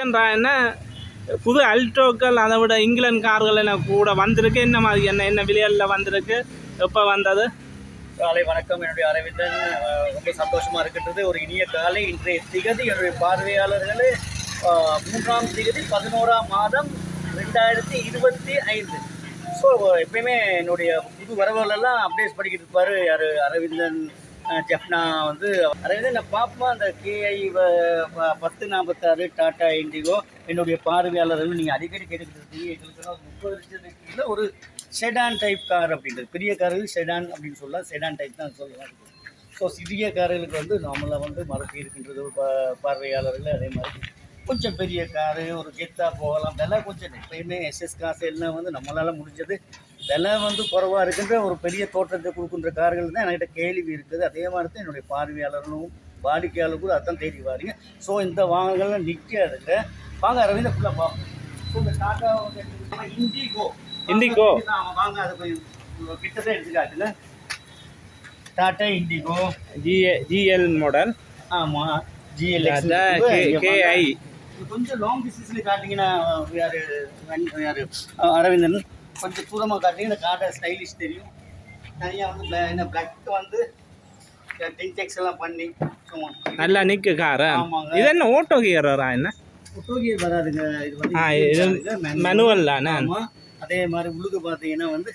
என்ன? புது அல்ட்ரோக்கள் அதை விட இங்கிலாந்து கார்கள் என்ன கூட வந்திருக்கு? என்ன மாதிரி என்ன என்ன விலையில் வந்திருக்கு? எப்போ வந்தது? காலை வணக்கம். என்னுடைய அரவிந்தன் ரொம்ப சந்தோஷமாக இருக்கின்றது. ஒரு இனிய காலை இன்றைய திகதி என்னுடைய பார்வையாளர்களே மூன்றாம் திகதி பதினோராம் மாதம் ரெண்டாயிரத்தி இருபத்தி ஐந்து. ஸோ எப்பயுமே என்னுடைய புது வரவுகளெல்லாம் அப்டேட்ஸ் படிக்கிட்டு இருப்பார் யார்? அரவிந்தன் ஜெஃப்னா வந்து அதாவது நான் பார்ப்போம் அந்த கேஐ பத்து நாற்பத்தாறு டாடா இண்டிகோ என்னுடைய பார்வையாளர்கள் நீங்கள் அடிக்கடி கேட்டுக்கிட்டு இருக்கீங்க எங்களுக்கெல்லாம் முப்பது லட்சத்துக்கு கீழே ஒரு செடான் டைப் கார் அப்படின்றது. பெரிய கார்கள் செடான் அப்படின்னு சொல்லலாம் செடான் டைப் தான் சொல்லலாம். ஸோ சிறிய கார்களுக்கு வந்து நார்மலாக வந்து மறக்கி இருக்கின்றது ஒரு பார்வையாளர்கள் அதே மாதிரி கொஞ்சம் பெரிய காரு ஒரு கெத்தா போகலாம் விலை கொஞ்சம் எப்பயுமே எஸ்எஸ் காசு எல்லாம் வந்து நம்மளால் முடிஞ்சது. விலை வந்து குறைவாக இருக்கின்ற ஒரு பெரிய தோற்றத்தை கொடுக்கின்ற கார்கள் தான் என்கிட்ட கேள்வி இருக்குது. அதே மாதிரி தான் என்னுடைய பார்வையாளர்களும் வாடிக்கையாளர் கூட அதான் தேடி வாரீங்க. ஸோ இந்த வாகனங்கள்லாம் நிற்காதுங்க வாங்க அரவிந்த ஃபுல்லாக பார்ப்போம். ஸோ இந்த டாட்டா இண்டிகோ. ஆமா, வாங்க அதை கொஞ்சம் கிட்டத்தட்ட எடுத்துக்காட்டுங்க. Tata Indigo. GA GL model ஆமாம் கேஐ கொஞ்சம் லாங் டிஸ்டன்ஸில் காட்டிங்கன்னா யார் யார் அரவிந்தன்? கொஞ்சம் தூரமாக காட்டிங்கன்னா காட்ட ஸ்டைலிஷ் தெரியும். தனியாக வந்து என்ன பிளாக் வந்து டின்டெக்ஸ் எல்லாம் பண்ணி நல்லா நிற்கு காரு ஆமாங்க. இது என்ன ஓட்டோ கியரா என்ன? புத்தோகியர் வராதுங்க. இது வந்து மேனுவல் தானே? அதே மாதிரி உள்ளுக்கு பார்த்தீங்கன்னா வந்து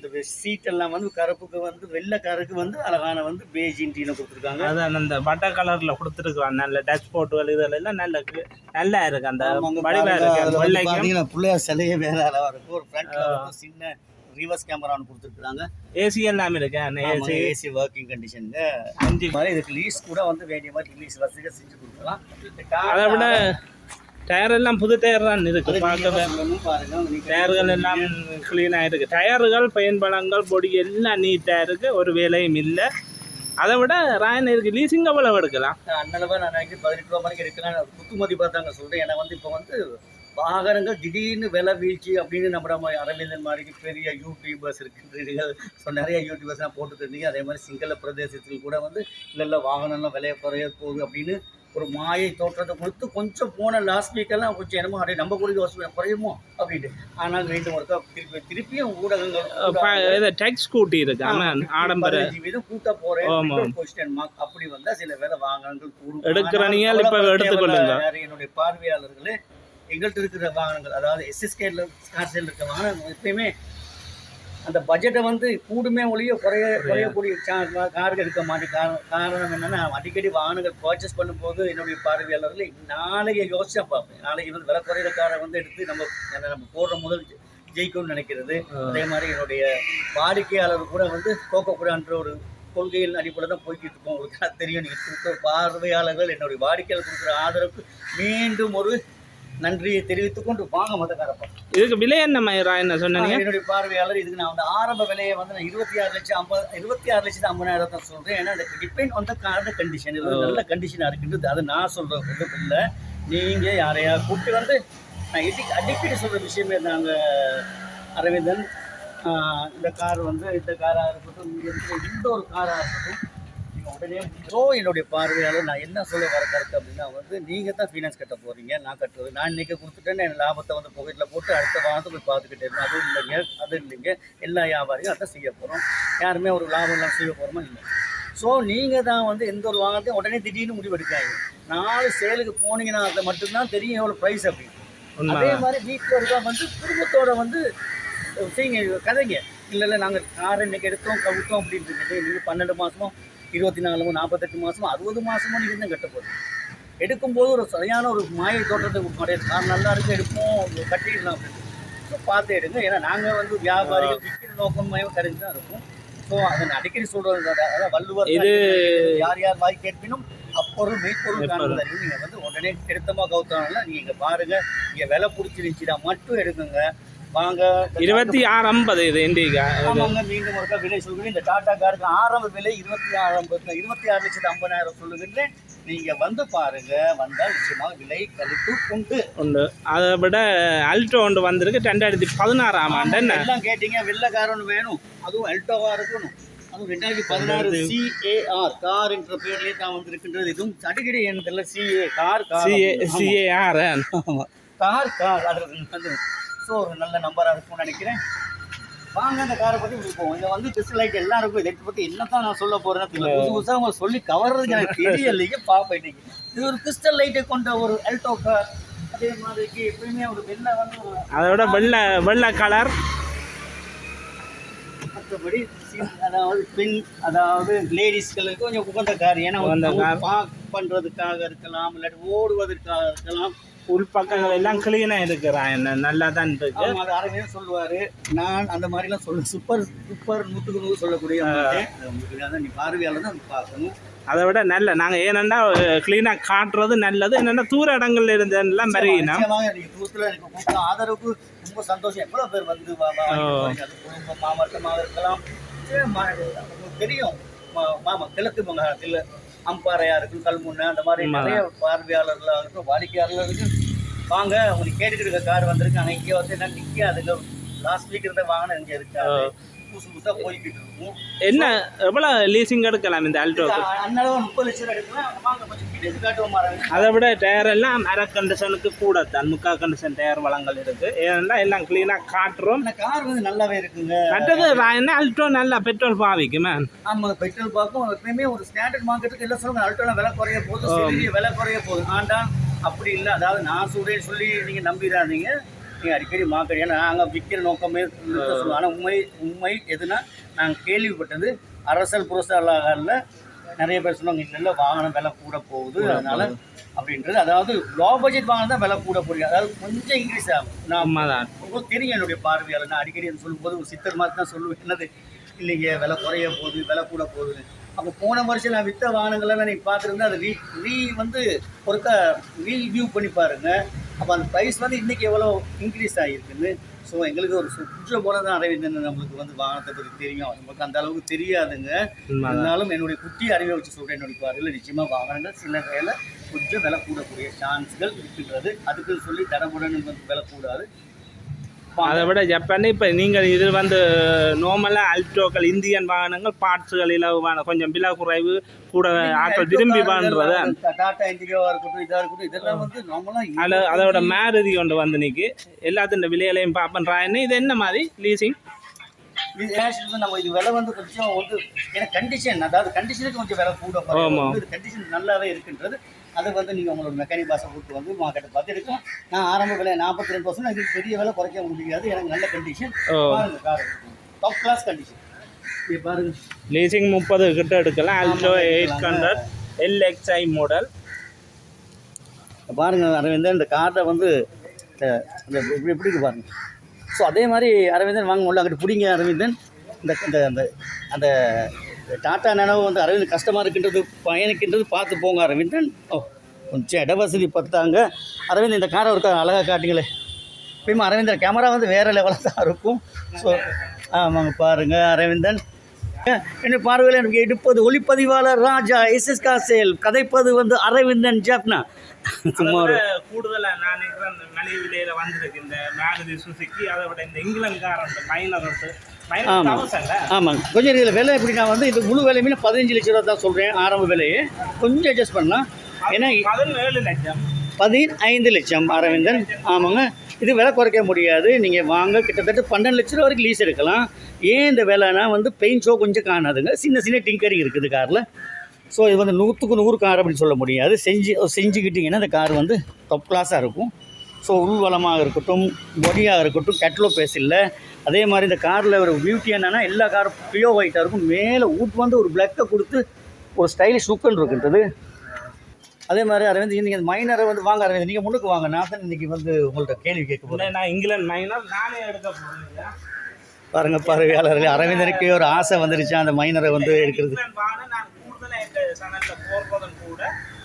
இந்த சீட் எல்லாம் வந்து கருப்புக்கு வந்து வெள்ளை கருக்கு வந்து அழகான வந்து பேஜ் இன்டீனை கொடுத்துருக்காங்க. அதான் அந்த பட்டர் கலர்ல கொடுத்துருக்கான் நல்ல டச் போட்டுகள் இதெல்லாம் நல்ல நல்லா இருக்கு. அந்த பாத்தீங்கன்னா பிள்ளையார் சிலையே வேற அளவா இருக்கும் ஒரு ஃப்ரண்ட்ல வந்து சின்ன ரிவர்ஸ் கேமரா ஒன்று கொடுத்துருக்காங்க ஏசி எல்லாம் இருக்கு? ஏசி ஏசி ஒர்க்கிங் கண்டிஷனுங்க அஞ்சு. மாதிரி இதுக்கு லீஸ் கூட வந்து வேண்டிய மாதிரி லீஸ் வசதியாக செஞ்சு கொடுக்கலாம். அதை விட டயர் எல்லாம் புது டயர் தான் இருக்கு பார்க்கவே டயர்கள் எல்லாம் க்ளீனாக இருக்கு டயர்கள் பயன்பலங்கள் பொடி எல்லாம் நீட்டாக இருக்கு. ஒரு வேலையும் இல்லை. அதை விட ராயன் இருக்கு லீசிங் எவ்வளவு எடுக்கலாம்? அண்ணளவா நான் நினைக்கிறேன் பதினெட்டு ரூபா மணிக்கு இருக்கலாம் நான் குத்துமதி பார்த்தாங்க சொல்றேன். ஏன்னா வந்து இப்போ வந்து வாகனங்கள் திடீர்னு விலை வீழ்ச்சி அப்படின்னு நம்ம நம்ம அரவிந்தன் மாதிரி பெரிய யூடியூபர்ஸ் இருக்கின்றீர்கள் ஸோ நிறைய யூடியூபர்ஸ்லாம் போட்டுட்டு இருந்தீங்க. அதே மாதிரி சிங்கள பிரதேசத்தில் கூட வந்து இல்லை இல்லை வாகனம்லாம் விலையை குறைய போகுது அப்படின்னு ஒரு மாயை தோற்றத்தை கொடுத்து கொஞ்சம் போன லாஸ்ட் வீக்கெல்லாம் கொஞ்சம் என்னமோ அப்படியே நம்ம கூட யோசனை குறையுமோ அப்படின்ட்டு. ஆனால் மீண்டும் ஒருக்கா திருப்பி திருப்பியும் ஊடகங்கள் இது டெக் ஸ்கூட்டி இருக்கு. ஆனால் ஆடம்பர வீதம் கூட்ட போறேன். கொஸ்டின் மார்க் அப்படி வந்தா சில வேலை வாகனங்கள் கூடும். எடுக்கிற ஆனால் நீங்கள் இப்ப எடுத்துக்கொள்ளுங்க. என்னுடைய பார்வையாளர்களே எங்கள்கிட்ட இருக்கிற வாகனங்கள் அதாவது எஸ்எஸ்கேல காசில் இருக்க வாகனம் எப்பயுமே அந்த பட்ஜெட்டை வந்து கூடுமே ஒழிய குறைய குறையக்கூடிய கார்கள் இருக்க மாட்டேன் காரணம் காரணம் என்னன்னா அடிக்கடி வாகனங்கள் பர்ச்சேஸ் பண்ணும்போது என்னுடைய பார்வையாளர்களை நாளைக்கு யோசிச்சா பார்ப்பேன். நாளைக்கு வந்து விலை குறையிற காரை வந்து எடுத்து நம்ம நம்ம போடுற முதல் ஜெயிக்கும்னு நினைக்கிறது. அதே மாதிரி என்னுடைய வாடிக்கையாளர் கூட வந்து கோக்கக்கூடான்ற ஒரு கொள்கையின் அடிப்படையில் தான் போய்கிட்டு இருக்கோம். உங்களுக்கு தெரியும். நீங்கள் கொடுக்குற பார்வையாளர்கள் என்னுடைய வாடிக்கையாளர் கொடுக்குற ஆதரவுக்கு மீண்டும் ஒரு நன்றியை தெரிவித்துக் கொண்டு வாங்க மதக்காரப்பா இதுக்கு விலை என்ன என்ன சொன்னீங்க? என்னுடைய பார்வையாளர் இதுக்கு நான் வந்து ஆரம்ப விலையை வந்து நான் இருபத்தி ஆறு லட்சம் ஐம்பது இருபத்தி ஆறு லட்சத்து ஐம்பதாயிரம் தான் சொல்கிறேன் ஏன்னா இந்த depend on the card condition இது வந்து நல்ல கண்டிஷனாக இருக்கின்றது அது நான் சொல்கிற இது இல்லை. நீங்கள் யாரையா கூப்பிட்டு வந்து நான் எடி அடிக்கடி சொல்கிற விஷயமே நாங்கள் அரவிந்தன் இந்த கார் வந்து இந்த காராக இருக்கட்டும் எந்த ஒரு காராக இருக்கட்டும் ஸோ என்னுடைய பார்வையாளர் நான் என்ன சொல்ல வர கருத்து அப்படின்னா வந்து நீங்கள் தான் ஃபைனான்ஸ் கட்ட போகிறீங்க நான் கட்டுறது. நான் இன்றைக்கி கொடுத்துட்டேன்னு என் லாபத்தை வந்து பாக்கெட்டில் போட்டு அடுத்த வாரத்தை போய் பார்த்துக்கிட்டே இருக்கணும் அதுவும் இல்லைங்க அது இல்லைங்க. எல்லா வியாபாரியும் அதான் செய்ய போகிறோம் யாருமே ஒரு லாபம் எல்லாம் செய்ய போகிறோமா இல்லை? ஸோ நீங்கள் தான் வந்து எந்த ஒரு வாகனத்தையும் உடனே திடீர்னு முடிவெடுக்காங்க நாலு சேலுக்கு போனீங்கன்னா அதை மட்டும்தான் தெரியும் எவ்வளோ ப்ரைஸ் அப்படின்னு அதே மாதிரி வீட்டில் இருக்கா வந்து குடும்பத்தோட வந்து செய்யுங்க கதைங்க. இல்லை இல்லை நாங்கள் காரை இன்னைக்கு எடுத்தோம் கவித்தோம் அப்படின்னு இருக்குது நீங்கள் பன்னெண்டு மாதமோ இருபத்தி நாலு நாற்பத்தெட்டு மாதமோ அறுபது மாதமோ நீங்கள் தான் கட்ட போகுது எடுக்கும்போது ஒரு சரியான ஒரு மாயை தோற்றத்தை மாட்டேன் கார் நல்லா இருக்கு எடுப்போம் கட்டிடலாம் அப்படின்னு. ஸோ பார்த்து எடுங்க. ஏன்னா நாங்கள் வந்து வியாபாரிகள் விற்கிற நோக்கமாக கருதி தான் இருக்கும். ஸோ அதை நான் அடிக்கடி சொல்கிறது அதாவது வள்ளுவர் இது- யார் யார் வாய் கேட்பினும் அப்பொருள் மெய்ப்பொருள் அறிவு நீங்கள் வந்து உடனே திருத்தமாக கவுத்தானல நீங்கள் பாருங்க. இங்கே விலை பிடிச்சிருந்துச்சுன்னா மட்டும் எடுக்குங்க. வாங்க இருபத்தி ஆறு ஐம்பது இது இண்டிகா ஆமாங்க மீண்டும் ஒருக்கா விலை சொல்கிறேன் இந்த டாடா காருக்கு ஆரம்ப விலை இருபத்தி ஆறு ஐம்பது இருபத்தி ஆறு லட்சத்து ஐம்பதாயிரம் சொல்லுகின்றேன். நீங்க வந்து பாருங்க வந்தால் நிச்சயமாக விலை கழித்து உண்டு. உண்டு. அதை விட அல்ட்ரோ ஒன்று வந்திருக்கு ரெண்டாயிரத்தி பதினாறாம் ஆண்டு எல்லாம் கேட்டீங்க வெள்ளை கார் ஒன்று வேணும். அதுவும் எல்டோவா இருக்கணும். அது ரெண்டாயிரத்தி பதினாறு சிஏஆர் கார் என்ற பேர்லேயே தான் வந்திருக்கின்றது. இதுவும் தெரியல CA car CA. CAR. Car car அது ஸோ ஒரு நல்ல நம்பராக இருக்கும்னு நினைக்கிறேன். வாங்க அந்த காரை பற்றி போவோம். இதை வந்து டெஸ்ட் லைட் எல்லாருக்கும் இதை பற்றி என்ன தான் நான் சொல்ல போறேன்னு தெரியல. புதுசு புதுசாக அவங்க சொல்லி கவர்றதுக்கு எனக்கு தெரியலையே பார்ப்பேன் இன்னைக்கு. இது ஒரு கிறிஸ்டல் லைட்டை கொண்ட ஒரு எல்டோ கார் அதே மாதிரிக்கு எப்பயுமே ஒரு வெள்ளை வந்து ஒரு அதை விட வெள்ளை வெள்ளை கலர் மற்றபடி அதாவது பெண் அதாவது லேடிஸ்களுக்கு கொஞ்சம் உகந்த கார் ஏன்னா உகந்த car. பண்ணுறதுக்காக இருக்கலாம் இல்லாட்டி ஓடுவதற்காக இருக்கலாம். உள்பக்கங்கள் எல்லாம் கிளீனாக இருக்கிறான். என்ன நல்லா தான் இருக்கு அது அரவிந்த் சொல்லுவாரு. நான் அந்த மாதிரிலாம் சொல்ல சூப்பர் சூப்பர் நூற்றுக்கு நூறு சொல்லக்கூடிய நீ பார்வையாளர் தான் பார்க்கணும். அதை விட நல்ல நாங்கள் ஏனெண்டா க்ளீனாக காட்டுறது நல்லது. என்னென்னா தூர இடங்கள்ல இருந்தெல்லாம் மறியினா தூரத்துல எனக்கு ஆதரவுக்கு ரொம்ப சந்தோஷம். எவ்வளவு பேர் வந்து மாவட்டமாக இருக்கலாம். தெரியும். மாமா கிழக்கு மங்காளத்தில் அம்பாறையா இருக்கும் கல்முனை அந்த மாதிரி. நிறைய பார்வையாளர்களாக இருக்கும் வாடிக்கையாளர்களுக்கு வாங்க உங்களுக்கு கேட்டுட்டு இருக்க கார் வந்திருக்கு ஆனால் இங்கே வந்து என்ன நிற்காதுங்க லாஸ்ட் வீக் இருந்த வாகனம் இங்கே இருக்காது புதுசு புதுசாக போய்கிட்டு இருக்கும் என்ன எவ்வளோ லீசிங் எடுக்கலாம் இந்த அல்டோக்கு அண்ணளவு முப்பது லட்சம் எடுக்கலாம் அதை விட டயர் எல்லாம் அரை கண்டிஷனுக்கு கூட தான் முக்கா கண்டிஷன் டயர் வளங்கள் இருக்கு. ஏன்னா எல்லாம் க்ளீனாக காட்டுறோம். கார் வந்து நல்லாவே இருக்குங்க. மற்றது என்ன அல்டோ நல்லா பெட்ரோல் பாவிக்குமே ஆமா பெட்ரோல் பார்க்கும் எப்பயுமே ஒரு ஸ்டாண்டர்ட் மார்க்கெட்டுக்கு எல்லாம் சொல்லுங்க அல்டோலாம் விலை குறைய போகுது விலை குறைய போகுது. ஆண்டா அப்படி இல்லை. அதாவது நான் சொல்றேன்னு சொல்லி நீங்க நம்பிடாதீங்க. நீங்க அடிக்கடி மார்க்கெட் ஏன்னா நாங்கள் விற்கிற நோக்கமே சொல்லுவோம் ஆனால் உண்மை உண்மை எதுனா நாங்கள் கேள்விப்பட்டது அரசல் புரசலாகல நிறைய பேர் சொன்னாங்க இல்லை வாகனம் விலை கூட போகுது அதனால அப்படின்றது. அதாவது லோ பட்ஜெட் வாகனம் தான் விலை கூட போகுது. அதாவது கொஞ்சம் இன்க்ரீஸ் ஆகும். நான் உங்களுக்கு தெரியும் என்னுடைய பார்வையாளர். நான் அடிக்கடி சொல்லும்போது ஒரு சித்தர் மாதிரி தான் சொல்லுவேன். என்னது? இல்லைங்க விலை குறைய போகுது விலை கூட போகுது அப்போ போன வருஷம் நான் வித்த வாகனங்கள்லாம் நீங்கள் பார்த்துருந்தா அது ரீ ரீ வந்து ஒருக்கா ரீவியூ பண்ணி பாருங்க. அப்போ அந்த ப்ரைஸ் வந்து இன்றைக்கி எவ்வளோ இன்க்ரீஸ் ஆகிருக்குன்னு ஸோ எங்களுக்கு ஒரு சுற்ற போல தான் அரவிந்தன் நம்மளுக்கு வந்து வாகனத்தை பற்றி தெரியும். நமக்கு அந்த அளவுக்கு தெரியாதுங்க. இருந்தாலும் என்னுடைய குட்டி அறிவை வச்சு சொல்கிறேன் என்னுடைய பார்வையில் நிச்சயமாக வாகனங்கள் சில வேலை கொஞ்சம் விலை கூடக்கூடிய சான்ஸ்கள் இருக்கின்றது. அதுக்கு சொல்லி தடபுடன் வந்து விலை கூடாது. அதை விட ஜப்பான் இப்போ நீங்கள் இது வந்து நார்மலாக அல்டோக்கள் இந்தியன் வாகனங்கள் பார்ட்ஸுகள் இலவான கொஞ்சம் விலை குறைவு கூட ஆட்கள் விரும்பி பண்ணுறது அதில் அதோட மேருதி கொண்டு வந்து நிற்கி எல்லாத்தின் விலையிலையும் பார்ப்பேன் இது என்ன மாதிரி லீசிங் நம்ம இது விலை வந்து கொஞ்சம் வந்து ஏன்னா கண்டிஷன் அதாவது கண்டிஷனுக்கு கொஞ்சம் விலை கூட. கண்டிஷன் நல்லாவே இருக்குன்றது அது வந்து நீங்கள் உங்களோட மெக்கானிக் பாஸை கூட்டு வந்து மார்க்கெட்டை பார்த்து எடுக்கலாம் நான் ஆரம்ப விலை நாற்பத்தி ரெண்டு பர்சன்ட் இதுக்கு பெரிய விலை குறைக்க முடியாது எனக்கு நல்ல கண்டிஷன் ஓ. பாருங்க கார் டாப் கிளாஸ் கண்டிஷன் இது பாருங்க. லீசிங் முப்பது கிட்ட எடுக்கலாம். Alto eight hundred LXI model பாருங்க அரவிந்தன் இந்த கார்டை வந்து இந்த இப்படி எப்படி இருக்கு பாருங்க. ஸோ அதே மாதிரி அரவிந்தன் வாங்க உள்ள அங்கிட்டு பிடிங்க அரவிந்தன். இந்த இந்த அந்த அந்த டாட்டா நினைவு வந்து அரவிந்த் கஷ்டமாக இருக்கின்றது பயணிக்கின்றது பார்த்து போங்க அரவிந்தன். ஓ கொஞ்சம் இட வசதி பார்த்தாங்க அரவிந்த் இந்த காரை ஒரு அழகாக காட்டுங்களே. இப்பயுமே அரவிந்தன் கேமரா வந்து வேறு லெவலில் தான் இருக்கும். ஸோ ஆமாங்க பாருங்கள் அரவிந்தன். என்ன பார்வையில் எனக்கு எடுப்பது ஒளிப்பதிவாளர் ராஜா எஸ்எஸ் காசேல். கதைப்பது வந்து அரவிந்தன் ஜப்னா சும்மா கூடுதலாக நான் நினைக்கிறேன் இந்த வந்திருக்கு இந்த மேகதி சுசுக்கி அதை விட இந்த இங்கிலாந்துக்காரன் மைனர் மைனர் ஆமா. தவசல்ல ஆமாங்க கொஞ்சம் இதில் விலை எப்படி நான் வந்து இது முழு விலையுமே பதினஞ்சு லட்ச ரூபா தான் சொல்கிறேன் ஆரம்ப விலையே. கொஞ்சம் அட்ஜஸ்ட் பண்ணலாம். ஏன்னா பதினேழு லட்சம். பதினைந்து லட்சம் அரவிந்தன். ஆமாங்க. இது விலை குறைக்க முடியாது. நீங்கள் வாங்க கிட்டத்தட்ட பன்னெண்டு லட்ச ரூபா வரைக்கும் லீஸ் எடுக்கலாம். ஏன் இந்த விலைனா வந்து பெயிண்ட் ஷோ கொஞ்சம் காணாதுங்க. சின்ன சின்ன டிங்கரிங் இருக்குது காரில். ஸோ இது வந்து நூற்றுக்கு நூறு கார் அப்படின்னு சொல்ல முடியாது. செஞ்சு செஞ்சுக்கிட்டிங்கன்னா இந்த கார் வந்து டாப் கிளாஸாக இருக்கும். ஸோ உள்வளமாக இருக்கட்டும் பொடியாக இருக்கட்டும் கேட்லோ பேஸ் இல்லை. அதே மாதிரி இந்த காரில் ஒரு பியூட்டி என்னென்னா எல்லா காரும் பியோ ஒயிட்டாக இருக்கும். மேலே ஊட் வந்து ஒரு பிளக்கை கொடுத்து ஒரு ஸ்டைலிஷ் லுக்கன் இருக்கின்றது. அதே மாதிரி அரவிந்த் நீங்கள் மைனரை வந்து வாங்க அரவிந்த். நீங்கள் முன்னுக்கு வாங்க. நான் தான் இன்னைக்கு வந்து உங்கள்ட்ட கேள்வி கேட்க போகிறேன் நான் இங்கிலாந்து மைனர் நானே எடுக்க போகிறேன் பாருங்க பார்வையாளர்கள் அரவிந்தனுக்கு ஒரு ஆசை வந்துருச்சு அந்த மைனரை வந்து எடுக்கிறது. சேனலில் போடுறதும் கூட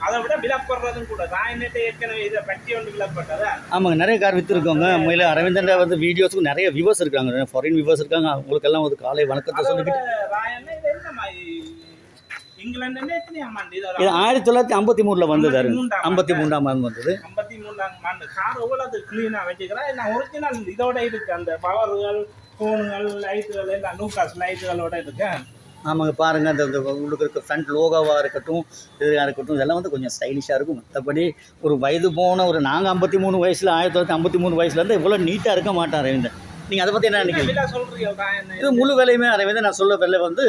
அதை விட விலப்படுறதும் கூட. நான் என்னட்டு ஏற்கனவே இதை பற்றி ஒன்று விலப்பட்டதா ஆமாங்க நிறைய கார் விற்றுருக்கோங்க உண்மையில் அரவிந்தன் வந்து வீடியோஸுக்கு நிறைய வியூவர்ஸ் இருக்காங்க. ஃபாரின் வியூவர்ஸ் இருக்காங்க. அவங்களுக்கெல்லாம் ஒரு காலை வணக்கத்தை சொல்லிக்கிட்டு இது ஆயிரத்தி தொள்ளாயிரத்தி ஐம்பத்தி மூணில் வந்தது ஐம்பத்தி மூன்றாம் ஆண்டு. வந்தது. ஐம்பத்தி மூன்றாம் ஆண்டு. கார் எவ்வளவு கிளீனாக வச்சுக்கிறேன் நான் ஒரிஜினல் இதோட இருக்கு. அந்த பவர்கள் ஃபோனுகள் லைட்டுகள் எல்லாம் நூக்காஸ் லைட்டுகளோட இருக்கு. ஆமாங்க பாருங்கள் அந்த இந்த உள்ளுக்கு இருக்க ஃப்ரண்ட் லோகோவாக இருக்கட்டும் இதுவாக இருக்கட்டும் இதெல்லாம் வந்து கொஞ்சம் ஸ்டைலிஷாக இருக்கும். மற்றபடி ஒரு வயது போன ஒரு நாங்கள் ஐம்பத்தி மூணு வயசில் ஆயிரத்தி தொள்ளாயிரத்தி ஐம்பத்தி மூணு வயசுலேருந்து இவ்வளோ நீட்டாக இருக்க மாட்டான் அரவிந்தன் நீங்கள் அதை பற்றி என்ன நினைக்கிறீங்க? இது முழு விலையுமே அரவிந்தன் நான் சொல்ல விலை வந்து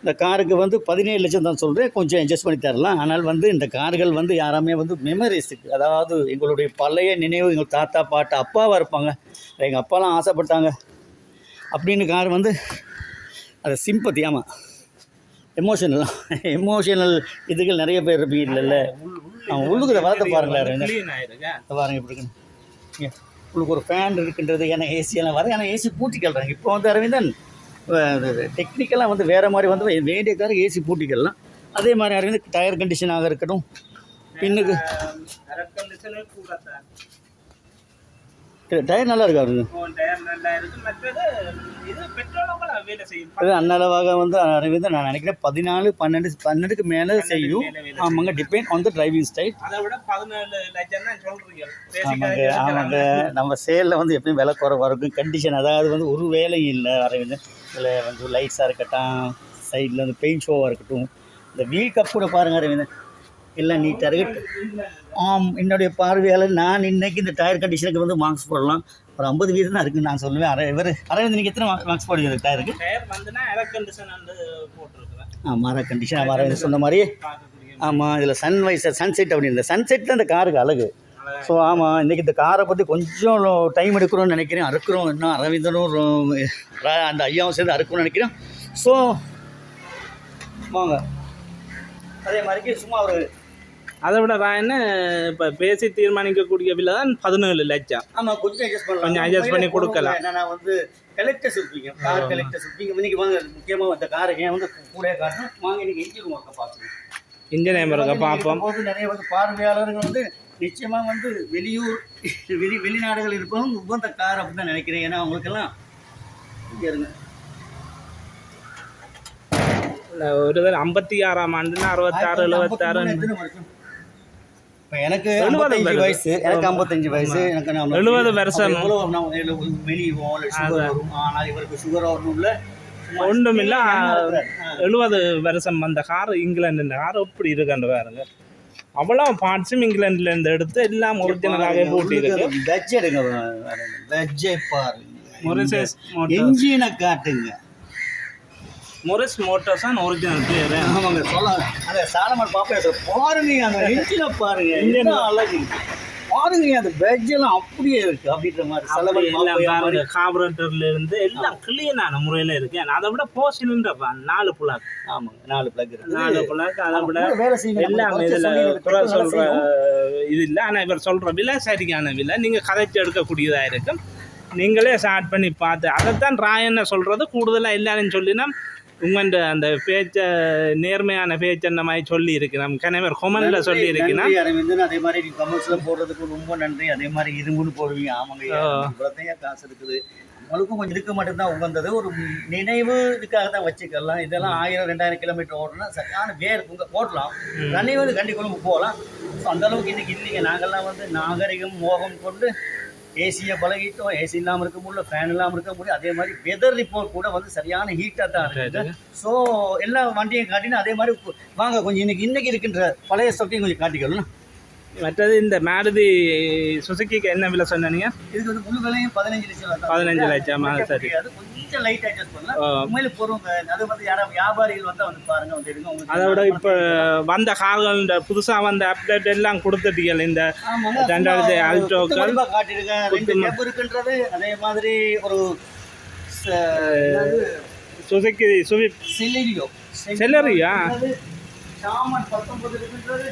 இந்த காருக்கு வந்து பதினேழு லட்சம் தான் சொல்கிறேன் கொஞ்சம் அட்ஜஸ்ட் பண்ணி தரலாம். ஆனால் வந்து இந்த கார்கள் வந்து யாராமே வந்து மெமரிஸுக்கு அதாவது எங்களுடைய பழைய நினைவு எங்கள் தாத்தா பாட்டு அப்பாவாக இருப்பாங்க. எங்கள் அப்பாலாம் ஆசைப்பட்டாங்க. அப்படின்னு கார் வந்து அது சிம்பத்தி ஆமாம் எமோஷனல் எமோஷனல் இதுகள் நிறைய பேர் இருப்பீங்க இல்லைல்ல. அவன் உள்ளுக்கு இதை வளர்த்த பாருங்களேன் அரவிந்தன் க்ளீன் ஆயிருங்க இதை பாருங்க இப்படி இருக்குன்னு உங்களுக்கு ஒரு ஃபேன் இருக்கின்றது ஏன்னா ஏசி எல்லாம் வர ஏன்னா ஏசி பூட்டிக்கல்றாங்க இப்போ வந்து அரவிந்தன் டெக்னிக்கலாக வந்து வேறு மாதிரி வந்து வேண்டிய கார் ஏசி பூட்டிக்கலாம் அதே மாதிரி அரவிந்த் டயர் கண்டிஷனாக இருக்கட்டும். பின்னுக்கு ஏர் கண்டிஷனர் கூட தான் டயர் நல்லா இருக்கு அவருக்கு? டயர் நல்லா இருக்கு. மற்றது இது வேலை செய்யும். அது அன்னளவாக வந்து அரவிந்த் நான் நினைக்கிறேன் பதினாலு பன்னெண்டு பன்னெண்டுக்கு மேலே செய்யும். ஆமாங்க depend on the driving style அதை விட பதினேழு லட்சம் தான் சொல்றீங்க. ஆமாங்க ஆமாங்க. நம்ம சேலில் வந்து எப்பயும் விலை குறைவாக இருக்கும். கண்டிஷன் அதாவது வந்து ஒரு வேலையும் இல்லை அரவிந்த் இதில் வந்து லைட்ஸாக இருக்கட்டும் சைடில் வந்து பெயிண்ட் ஷோவாக இருக்கட்டும். இந்த வீல் கப் கூட பாருங்கள் அரவிந்த் எல்லாம் நீட்டாக இருக்கு ஆம் என்னுடைய பார்வையாளர் நான் இன்னைக்கு இந்த டயர் கண்டிஷனுக்கு வந்து மார்க்ஸ் போடலாம். ஒரு ஐம்பது வீதம் தான் இருக்குன்னு நான் சொல்லுவேன். அரை இவர் அரவிந்த் நீங்கள் எத்தனை மார்க்ஸ் போடுவீங்க டயருக்கு டயர் ஏர் கண்டிஷன் வந்து போட்டிருக்கிறேன் ஆமாம் அரை கண்டிஷன் அரவிந்த் சொன்ன பார்க்கக்கூடிய ஆமாம் இதில் சன்வைசர் சன்செட் அப்படின்னு சன்செட் தான் இந்த காருக்கு அழகு. ஸோ ஆமாம் இன்றைக்கி இந்த காரை பற்றி கொஞ்சம் டைம் எடுக்கிறோம்னு நினைக்கிறேன். அறுக்கிறோம் இன்னும் அரவிந்தனும் அந்த ஐயாவும் சேர்ந்து அறுக்கணும்னு நினைக்கிறேன். ஸோ வாங்க. அதே மாதிரிக்கு சும்மா ஒரு அதை விட ராயன்னு இப்போ பேசி தீர்மானிக்கக்கூடிய விலை தான் பதினேழு லட்சம். ஆமாம் கொஞ்சம் அட்ஜஸ்ட் பண்ணலாம். கொஞ்சம் adjust பண்ணி கொடுக்கலாம். என்னன்னா வந்து கலெக்டர்ஸ் இருப்பீங்க கார் கலெக்டர்ஸ் இருப்பீங்க இன்னைக்கு வாங்க முக்கியமாக அந்த காரை ஏன் வந்து கூட காட்டணும் வாங்க இன்னைக்கு எஞ்சின் ஒர்க்கை பார்க்கணும் இன்ஜின் இருக்க பார்ப்போம். போது நிறைய வந்து பார்வையாளர்கள் வந்து நிச்சயமா வந்து வெளியூர் வெளி வெளிநாடுகள் இருப்பவங்க உகந்த கார் அப்படின்னு தான் நினைக்கிறேன். ஏன்னா அவங்களுக்கெல்லாம் இங்க இருங்க. ஒரு ஐம்பத்தி ஆறாம் ஆண்டுனா அறுபத்தாறு எழுபத்தாறு இப்போ எனக்கு எழுபது 55 வருது. வயசு எனக்கு ஐம்பத்தஞ்சு வயசு எனக்கு எழுபது வருஷம். மெலிவோம் இல்லை சுகர் வரும். ஆனால் இவருக்கு சுகர் வரணும்ல ஒன்றுமில்ல எழுபது வருஷம் வந்த கார் இங்கிலாந்து கார் எப்படி இருக்குன்னு பாருங்க. அவ்வளோ பார்ட்ஸும் இங்கிலாந்துல இருந்து எடுத்து எல்லாம் ஒரிஜினலாகவே பூட்டி இருக்கு. வெஜ் எடுங்க வெஜ்ஜை பாருங்க. என்ஜினை காட்டுங்க. மொரிஸ் மோட்டர்ஸ் தான் ஒரிஜினல் பேர் ஆமாங்க சொல்லலாம் அந்த சாலமன் பாப்பா சார் பாருங்க அந்த இன்ஜினை பாருங்க என்ன அழகு. பாருங்க அந்த பெட்ஜ் எல்லாம் அப்படியே இருக்கு அப்படின்ற மாதிரி. கார்பரேட்டர்ல இருந்து எல்லாம் கிளீனான முறையில இருக்கு. அதை விட போர்ஷன்ன்ற நாலு புலாக் ஆமாங்க நாலு பிளக் இருக்கு. நாலு புலாக் அதை விட எல்லாம் இதுல சொல்லி சொல்ற. இது இல்லை. ஆனால் இவர் சொல்ற விலை சரியான விலை. நீங்க கதைச்சு எடுக்கக்கூடியதா இருக்கும். நீங்களே ஸ்டார்ட் பண்ணி பார்த்து அதைத்தான் ராயன்னு சொல்றது கூடுதலா எல்லாரும் சொல்லினா உங்கள்ட அந்த பேச்ச நேர்மையான பேச்சு அந்த மாதிரி சொல்லி இருக்கு நம்ம கணவர் கொமன்ல சொல்லி இருக்குன்னா அரவிந்தன். அதே மாதிரி நீங்க கமெண்ட்ஸ்ல போடுறதுக்கு ரொம்ப நன்றி. அதே மாதிரி இரும்புன்னு போடுவீங்க. ஆமாங்க இவ்வளோத்தையும் காசு இருக்குது. நம்மளுக்கும் கொஞ்சம் இருக்க மட்டும்தான் உகந்தது. ஒரு நினைவு இதுக்காக தான் வச்சுக்கலாம். இதெல்லாம் ஆயிரம் ரெண்டாயிரம் கிலோமீட்டர் ஓடணும் சரியான வேர் உங்க ஓட்டலாம் ரன்னிங் வந்து கண்டி கொண்டு போகலாம். ஸோ அந்த அளவுக்கு இன்னைக்கு இல்லைங்க. நாங்கள்லாம் வந்து நாகரிகம் மோகம் கொண்டு ஏசியை பழகிட்டோம் ஏசி இல்லாமல் இருக்க முடியல ஃபேன் இல்லாமல் இருக்க முடியும் அதே மாதிரி வெதர் ரிப்போர்ட் கூட வந்து சரியான ஹீட்டாக தான் இருக்குது ஸோ எல்லா வண்டியும் காட்டினா அதே மாதிரி வாங்க கொஞ்சம் இன்னைக்கு இன்னைக்கு இருக்கின்ற பழைய ஸ்டாக்கையும் கொஞ்சம் காட்டிக்கலாம் மற்றது இந்த மாருதி சுசுக்கிக்கு என்ன விலை சொன்னீங்க இதுக்கு வந்து முழு விலையும் பதினஞ்சு லட்சம் தான். பதினஞ்சு லட்சமா சரி முடியாது. கொஞ்சம் லைட் அட்ஜஸ்ட் பண்ணலாம். உண்மையில போறவங்க அது வந்து யாரா வியாபாரிகள் வந்தா வந்து பாருங்க வந்து அதை விட இப்போ வந்த கார்கள் இந்த புதுசாக வந்த அப்டேட் எல்லாம் கொடுத்துட்டீங்க இந்த ரெண்டாவது மதிப்பா காட்டியிருக்கேன் ரெண்டு இருக்குன்றது அதே மாதிரி ஒரு? Suzuki Swift Celerio Celerio? சாமன் பத்தொன்பது இருக்கின்றது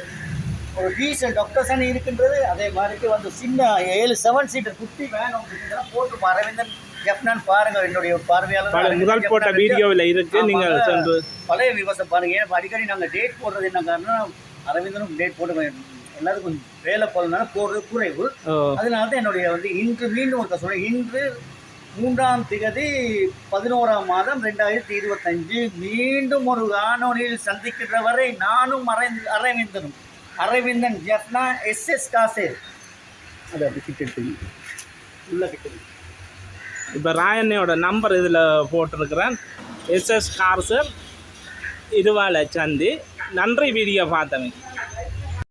ஒரு டீசல் டாக்டர் சனி இருக்கின்றது. அதே மாதிரி வந்து சின்ன ஏழு செவன் சீட்டர் குட்டி வேன் ஒன்று போட்டு அரவிந்தன் ஜெப்னான் பாருங்க என்னுடைய பார்வையாளர் முதல் போட்ட வீடியோவில் இருக்கு. நீங்கள் பழைய விவசாயம் பாருங்க. ஏன்னா அடிக்கடி நாங்கள் டேட் போடுறது என்ன அரவிந்தனும் டேட் போட்டு எல்லாரும் கொஞ்சம் வேலை போடுறதுனால போடுறது குறைவு. அதனால தான் என்னுடைய வந்து இன்று மீண்டும் ஒருத்தர் சொல்றேன் இன்று மூன்றாம் திகதி பதினோராம் மாதம் ரெண்டாயிரத்தி இருபத்தஞ்சு. மீண்டும் ஒரு காணொலியில் சந்திக்கின்ற வரை நானும் அரவிந்தனும். அரவிந்தன் ஜெஃப்னா எஸ்எஸ் காசே அது அப்படி கிட்ட உள்ள கிட்ட இப்போ ராயண்ணையோட நம்பர் இதில் போட்டிருக்கிறேன். எஸ்எஸ் கார்சர் இருவாளை சந்தி. நன்றி வீடியோ பார்த்தவங்க.